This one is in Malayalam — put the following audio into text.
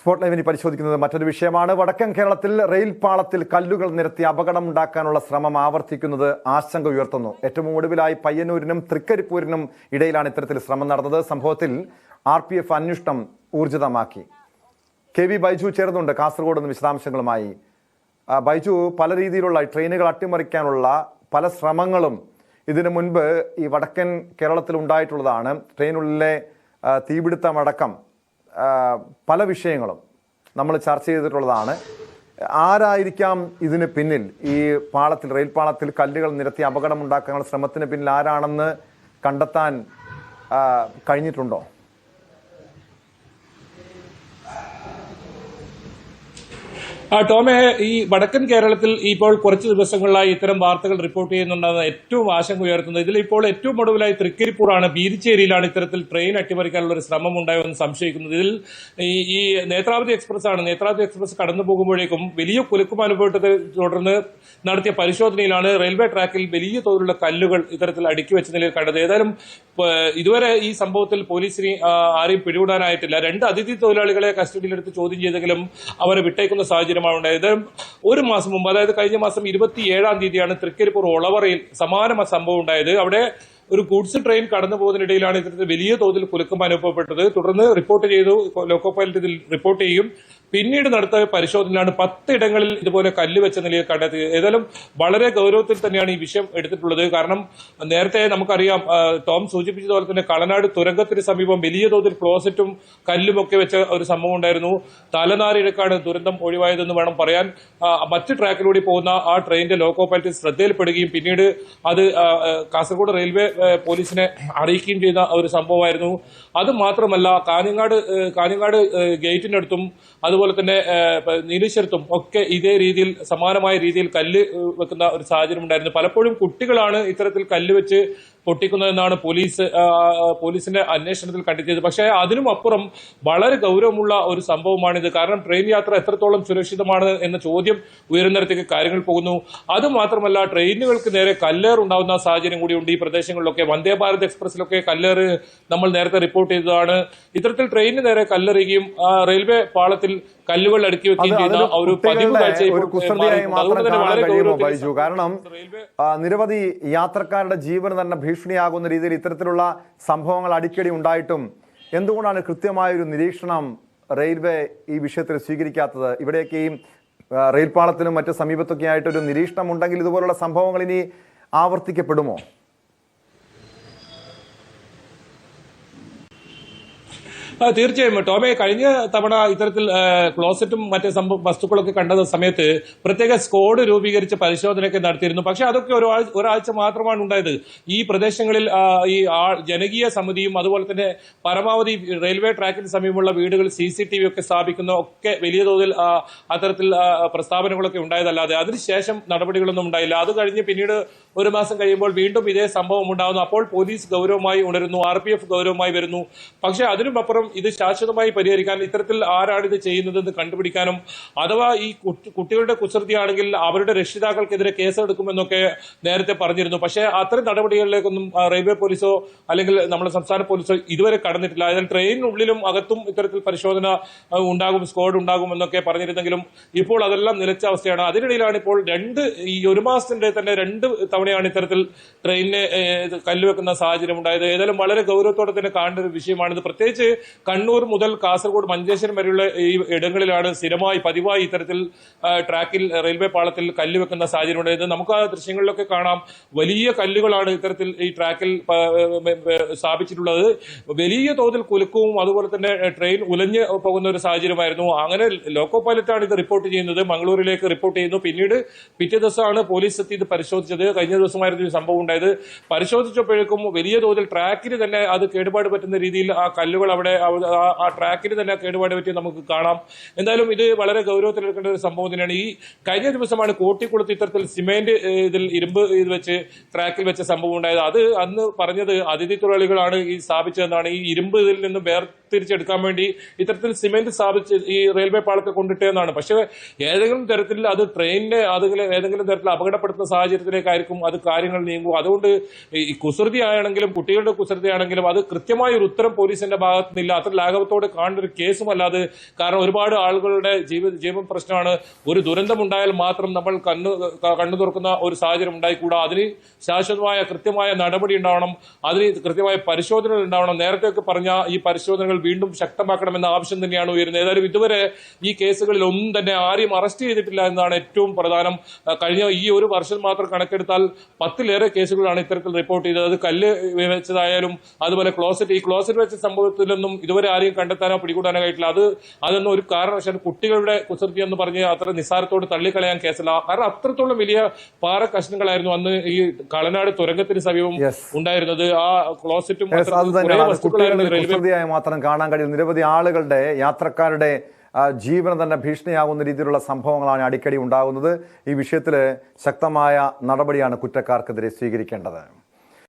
സ്പോട്ട് ലൈവിനി പരിശോധിക്കുന്നത് മറ്റൊരു വിഷയമാണ്. വടക്കൻ കേരളത്തിൽ റെയിൽ പാളത്തിൽ കല്ലുകൾ നിരത്തി അപകടം ഉണ്ടാക്കാനുള്ള ശ്രമം ആവർത്തിക്കുന്നത് ആശങ്ക ഉയർത്തുന്നു. ഏറ്റവും ഒടുവിലായി പയ്യന്നൂരിനും തൃക്കരിപ്പൂരിനും ഇടയിലാണ് ഇത്തരത്തിൽ ശ്രമം നടന്നത്. സംഭവത്തിൽ ആർ പി എഫ് അന്വേഷണം ഊർജിതമാക്കി. കെ വി ബൈജു ചേർന്നുണ്ട് കാസർഗോഡ് നിന്ന് വിശദാംശങ്ങളുമായി. ബൈജു പല രീതിയിലുള്ള ട്രെയിനുകൾ അട്ടിമറിക്കാനുള്ള പല ശ്രമങ്ങളും ഇതിനു മുൻപ് ഈ വടക്കൻ കേരളത്തിൽ ഉണ്ടായിട്ടുള്ളതാണ്. ട്രെയിനുള്ളിലെ തീപിടുത്തമടക്കം പല വിഷയങ്ങളും നമ്മൾ ചർച്ച ചെയ്തിട്ടുള്ളതാണ്. ആരായിരിക്കാം ഇതിന് പിന്നിൽ? ഈ പാളത്തിൽ റെയിൽ പാളത്തിൽ കല്ലുകൾ നിരത്തി അപകടമുണ്ടാക്കാനുള്ള ശ്രമത്തിന് പിന്നിൽ ആരാണെന്ന് കണ്ടെത്താൻ കഴിഞ്ഞിട്ടുണ്ടോ? ടോമെ ഈ വടക്കൻ കേരളത്തിൽ ഇപ്പോൾ കുറച്ച് ദിവസങ്ങളിലായി ഇത്തരം വാർത്തകൾ റിപ്പോർട്ട് ചെയ്യുന്നുണ്ടെന്ന് ഏറ്റവും ആശങ്ക ഉയർത്തുന്നത് ഇതിൽ ഇപ്പോൾ ഏറ്റവും ഒടുവിലായി തൃക്കരിപ്പൂറാണ് ബീരിച്ചേരിയിലാണ് ഇത്തരത്തിൽ ട്രെയിൻ അട്ടിമറിക്കാനുള്ള ഒരു ശ്രമം ഉണ്ടായോ എന്ന് സംശയിക്കുന്നത് ഇതിൽ ഈ നേത്രാവതി എക്സ്പ്രസ് ആണ് നേത്രാവതി എക്സ്പ്രസ് കടന്നു പോകുമ്പോഴേക്കും വലിയ കുലുക്കും അനുഭവത്തെ തുടർന്ന് നടത്തിയ പരിശോധനയിലാണ് റെയിൽവേ ട്രാക്കിൽ വലിയ തോതിലുള്ള കല്ലുകൾ ഇത്തരത്തിൽ അടുക്കി വെച്ച നിലയിൽ കണ്ടത്. ഏതായാലും ഇതുവരെ ഈ സംഭവത്തിൽ പോലീസിന് ആരെയും പിടികൂടാനായിട്ടില്ല. രണ്ട് അതിഥി തൊഴിലാളികളെ കസ്റ്റഡിയിലെടുത്ത് ചോദ്യം ചെയ്തെങ്കിലും അവരെ വിട്ടേക്കുന്ന സാഹചര്യമാണ് ഉണ്ടായത് ഒരു മാസം മുമ്പ് അതായത് കഴിഞ്ഞ മാസം ഇരുപത്തി ഏഴാം തീയതിയാണ് തൃക്കരിപ്പൂർ ഒളവറയിൽ സമാന സംഭവം ഉണ്ടായത് അവിടെ ഒരു ഗുഡ്സ് ട്രെയിൻ കടന്നു പോകുന്നതിനിടയിലാണ് ഇത്തരത്തിൽ വലിയ തോതിൽ കുലുക്കം അനുഭവപ്പെട്ടത്. തുടർന്ന് റിപ്പോർട്ട് ചെയ്തു ലോക്കോ പൈലറ്റ് ഇതിൽ റിപ്പോർട്ട് ചെയ്യും. പിന്നീട് നടത്തിയ പരിശോധനയിലാണ് പത്തിടങ്ങളിൽ ഇതുപോലെ കല്ല് വെച്ച നിലയിൽ കണ്ടെത്തിയത് ഏതായാലും വളരെ ഗൗരവത്തിൽ തന്നെയാണ് ഈ വിഷയം എടുത്തിട്ടുള്ളത്. കാരണം നേരത്തെ നമുക്കറിയാം ടോം സൂചിപ്പിച്ചതുപോലെ തന്നെ കളനാട് തുരങ്കത്തിന് സമീപം വലിയ തോതിൽ ക്ലോസറ്റും കല്ലും ഒക്കെ വെച്ച ഒരു സംഭവം ഉണ്ടായിരുന്നു. തലനാരിഴക്കാണ് ദുരന്തം ഒഴിവായതെന്ന് വേണം പറയാൻ. മറ്റ് ട്രാക്കിലൂടെ പോകുന്ന ആ ട്രെയിനിന്റെ ലോക്കോ പൈലറ്റ് ശ്രദ്ധയിൽപ്പെടുകയും പിന്നീട് അത് കാസർഗോഡ് റെയിൽവേ പോലീസിനെ അറിയിക്കുകയും ചെയ്ത ഒരു സംഭവമായിരുന്നു. അത് മാത്രമല്ല കാഞ്ഞങ്ങാട് കാഞ്ഞങ്ങാട് ഗേറ്റിനടുത്തും ഗേറ്റിനടുത്തും അതുപോലെ തന്നെ നീലേശ്വരത്തും ഒക്കെ ഇതേ രീതിയിൽ സമാനമായ രീതിയിൽ കല്ല് വെക്കുന്ന ഒരു സാഹചര്യം ഉണ്ടായിരുന്നു പലപ്പോഴും കുട്ടികളാണ് ഇത്തരത്തിൽ കല്ല് വെച്ച് പൊട്ടിക്കുന്നതെന്നാണ് പോലീസ് പോലീസിന്റെ അന്വേഷണത്തിൽ കണ്ടെത്തിയത്. പക്ഷേ അതിനും അപ്പുറം വളരെ ഗൗരവമുള്ള ഒരു സംഭവമാണിത്. കാരണം ട്രെയിൻ യാത്ര എത്രത്തോളം സുരക്ഷിതമാണ് എന്ന ചോദ്യം ഉയരുന്നിടത്തേക്ക് കാര്യങ്ങൾ പോകുന്നു. അതുമാത്രമല്ല ട്രെയിനുകൾക്ക് നേരെ കല്ലേർ ഉണ്ടാവുന്ന സാഹചര്യം കൂടിയുണ്ട്. ഈ പ്രദേശങ്ങളിലൊക്കെ വന്ദേ ഭാരത് എക്സ്പ്രസിലൊക്കെ കല്ലേറ് നമ്മൾ നേരത്തെ റിപ്പോർട്ട് ചെയ്തതാണ്. ഇത്തരത്തിൽ ട്രെയിനിന് നേരെ കല്ലെറിയുകയും റെയിൽവേ പാളത്തിൽ കല്ലുകൾ അടുക്കി വെക്കുകയും ചെയ്ത ഒരു പതിവ് കാഴ്ച കാരണം നിരവധി യാത്രക്കാരുടെ ജീവൻ തന്നെ ഭീഷണിയാകുന്ന രീതിയിൽ ഇത്തരത്തിലുള്ള സംഭവങ്ങൾ അടിക്കടി ഉണ്ടായിട്ടും എന്തുകൊണ്ടാണ് കൃത്യമായൊരു നിരീക്ഷണം റെയിൽവേ ഈ വിഷയത്തിൽ സ്വീകരിക്കാത്തത്? ഇവിടെയൊക്കെ ഈ റെയിൽപാളത്തിനും മറ്റ് സമീപത്തൊക്കെ ആയിട്ടൊരു നിരീക്ഷണം ഉണ്ടെങ്കിൽ ഇതുപോലുള്ള സംഭവങ്ങൾ ഇനി ആവർത്തിക്കപ്പെടുമോ? തീർച്ചയായും. ടോമെ കഴിഞ്ഞ തവണ ഇത്തരത്തിൽ ക്ലോസറ്റും മറ്റേ വസ്തുക്കളൊക്കെ കണ്ട സമയത്ത് പ്രത്യേക സ്കോഡ് രൂപീകരിച്ച് പരിശോധനയൊക്കെ നടത്തിയിരുന്നു. പക്ഷെ അതൊക്കെ ഒരാഴ്ച മാത്രമാണ് ഉണ്ടായത്. ഈ പ്രദേശങ്ങളിൽ ഈ ജനകീയ സമിതിയും അതുപോലെ തന്നെ പരമാവധി റെയിൽവേ ട്രാക്കിന് സമീപമുള്ള വീടുകൾ സി സി ടി വി ഒക്കെ സ്ഥാപിക്കുന്ന ഒക്കെ വലിയ തോതിൽ അത്തരത്തിൽ പ്രസ്താവനകളൊക്കെ ഉണ്ടായതല്ലാതെ അതിനുശേഷം നടപടികളൊന്നും ഉണ്ടായില്ല. അത് കഴിഞ്ഞ് പിന്നീട് ഒരു മാസം കഴിയുമ്പോൾ വീണ്ടും ഇതേ സംഭവം ഉണ്ടാകുന്നു അപ്പോൾ പോലീസ് ഗൗരവമായി ഉണരുന്നു. ആർ പി എഫ് ഗൗരവമായി വരുന്നു. പക്ഷേ അതിനും അപ്പുറം ഇത് ശാശ്വതമായി പരിഹരിക്കാൻ ഇത്തരത്തിൽ ആരാണ് ഇത് ചെയ്യുന്നതെന്ന് കണ്ടുപിടിക്കാനും അഥവാ ഈ കുട്ടി- കുട്ടികളുടെ കുസൃതിയാണെങ്കിൽ അവരുടെ രക്ഷിതാക്കൾക്കെതിരെ കേസെടുക്കുമെന്നൊക്കെ നേരത്തെ പറഞ്ഞിരുന്നു. പക്ഷേ അത്തരം നടപടികളിലേക്കൊന്നും റെയിൽവേ പോലീസോ അല്ലെങ്കിൽ നമ്മുടെ സംസ്ഥാന പോലീസോ ഇതുവരെ കടന്നിട്ടില്ല. അതിനാൽ ട്രെയിനിനുള്ളിലും അകത്തും ഇത്തരത്തിൽ പരിശോധന ഉണ്ടാകും സ്ക്വാഡ് ഉണ്ടാകും എന്നൊക്കെ പറഞ്ഞിരുന്നെങ്കിലും ഇപ്പോൾ അതെല്ലാം നിലച്ച അവസ്ഥയാണ്. അതിനിടയിലാണ് ഇപ്പോൾ രണ്ട് ഈ ഒരു മാസത്തിന്റെ തന്നെ രണ്ട് തവണയാണ് ഇത്തരത്തിൽ ട്രെയിനിനെ കല്ലുവെക്കുന്ന സാഹചര്യം ഉണ്ടായത്. ഏതായാലും വളരെ ഗൗരവത്തോടെ തന്നെ കാണേണ്ട ഒരു വിഷയമാണിത്. പ്രത്യേകിച്ച് കണ്ണൂർ മുതൽ കാസർഗോഡ് മഞ്ചേശ്വരം വരെയുള്ള ഈ ഇടങ്ങളിലാണ് സ്ഥിരമായി പതിവായി ഇത്തരത്തിൽ ട്രാക്കിൽ റെയിൽവേ പാളത്തിൽ കല്ല് വെക്കുന്ന സാഹചര്യം ഉണ്ടായത് നമുക്ക് ആ ദൃശ്യങ്ങളിലൊക്കെ കാണാം. വലിയ കല്ലുകളാണ് ഇത്തരത്തിൽ ഈ ട്രാക്കിൽ സ്ഥാപിച്ചിട്ടുള്ളത്. വലിയ തോതിൽ കുലുക്കവും അതുപോലെ തന്നെ ട്രെയിൻ ഉലഞ്ഞ് പോകുന്ന ഒരു സാഹചര്യമായിരുന്നു. അങ്ങനെ ലോക്കോ പൈലറ്റാണ് ഇത് റിപ്പോർട്ട് ചെയ്യുന്നത്. മംഗളൂരിലേക്ക് റിപ്പോർട്ട് ചെയ്യുന്നു. പിന്നീട് പിറ്റേ ദിവസമാണ് പോലീസ് എത്തി ഇത് പരിശോധിച്ചത്. കഴിഞ്ഞ ദിവസമായിരുന്നു ഈ സംഭവം ഉണ്ടായത്. പരിശോധിച്ചപ്പോഴേക്കും വലിയ തോതിൽ ട്രാക്കിന് തന്നെ അത് കേടുപാട് പറ്റുന്ന രീതിയിൽ ആ കല്ലുകൾ അവിടെ ആ ട്രാക്കിന് തന്നെ കേടുപാട് പറ്റി നമുക്ക് കാണാം. എന്തായാലും ഇത് വളരെ ഗൗരവത്തിലെടുക്കേണ്ട ഒരു സംഭവം തന്നെയാണ്. ഈ കഴിഞ്ഞ ദിവസമാണ് കോട്ടിക്കുളത്ത് ഇത്തരത്തിൽ സിമെന്റ് ഇതിൽ ഇരുമ്പ് ഇത് വെച്ച് ട്രാക്കിൽ വെച്ച സംഭവം ഉണ്ടായത്. അത് അന്ന് പറഞ്ഞത് അതിഥി തൊഴിലാളികളാണ് ഈ സ്ഥാപിച്ചതെന്നാണ്. ഈ ഇരുമ്പ് ഇതിൽ നിന്ന് വേർതിരിച്ചെടുക്കാൻ വേണ്ടി ഇത്തരത്തിൽ സിമെന്റ് സ്ഥാപിച്ച് ഈ റെയിൽവേ പാളത്തിൽ കൊണ്ടിട്ടേന്നാണ് പക്ഷേ ഏതെങ്കിലും തരത്തിൽ അത് ട്രെയിനിനെ അതെങ്കിലും ഏതെങ്കിലും തരത്തിൽ അപകടപ്പെടുത്തുന്ന സാഹചര്യത്തിലേക്കായിരിക്കും അത് കാര്യങ്ങൾ നീങ്ങും അതുകൊണ്ട് ഈ കുസൃതി ആണെങ്കിലും കുട്ടികളുടെ കുസൃതി ആണെങ്കിലും അത് കൃത്യമായ ഒരു ഉത്തരം പോലീസിന്റെ ഭാഗത്ത് ഇല്ല അത്ര ലാഘവത്തോടെ കാണുന്ന ഒരു കേസും അല്ലാതെ കാരണം ഒരുപാട് ആളുകളുടെ ജീവ ജീവൻ പ്രശ്നമാണ്. ഒരു ദുരന്തമുണ്ടായാൽ മാത്രം നമ്മൾ കണ്ണു കണ്ണു തുറക്കുന്ന ഒരു സാഹചര്യം ഉണ്ടായിക്കൂടാ. അതിന് ശാശ്വതമായ കൃത്യമായ നടപടി ഉണ്ടാവണം. അതിന് കൃത്യമായ പരിശോധനകൾ ഉണ്ടാവണം. നേരത്തെയൊക്കെ പറഞ്ഞ ഈ പരിശോധനകൾ വീണ്ടും ശക്തമാക്കണമെന്ന ആവശ്യം തന്നെയാണ് ഉയരുന്നത്. ഏതായാലും ഇതുവരെ ഈ കേസുകളിൽ ഒന്നും തന്നെ ആരെയും അറസ്റ്റ് ചെയ്തിട്ടില്ല എന്നാണ് ഏറ്റവും പ്രധാനം. കഴിഞ്ഞ ഈ ഒരു വർഷം മാത്രം കണക്കെടുത്താൽ പത്തിലേറെ കേസുകളാണ് ഇത്തരത്തിൽ റിപ്പോർട്ട് ചെയ്തത്. അത് കല്ല് വെച്ചതായാലും അതുപോലെ ക്ലോസറ്റ്. ഈ ക്ലോസറ്റ് വെച്ച സംഭവത്തിലൊന്നും ഇതുവരെ ആരെയും കണ്ടെത്താനോ പിടികൂടാനോ ആയിട്ടില്ല. അത് അതൊന്നും ഒരു കാരണവശാലും കുട്ടികളുടെ കുസൃതി എന്ന് പറഞ്ഞ് അത്ര നിസ്സാരത്തോട് തള്ളിക്കളയാൻ കേസല്ല. കാരണം അത്രത്തോളം വലിയ പാറ കഷ്ണങ്ങളായിരുന്നു അന്ന് ഈ കളനാട് തുരങ്കത്തിന് സമീപം ഉണ്ടായിരുന്നത്. ആ ക്ലോസറ്റും മാത്രം കാണാൻ കഴിയും നിരവധി ആളുകളുടെ യാത്രക്കാരുടെ ജീവനം തന്നെ ഭീഷണിയാകുന്ന രീതിയിലുള്ള സംഭവങ്ങളാണ് അടിക്കടി ഉണ്ടാകുന്നത്. ഈ വിഷയത്തിൽ ശക്തമായ നടപടിയാണ് കുറ്റക്കാർക്കെതിരെ സ്വീകരിക്കേണ്ടത്.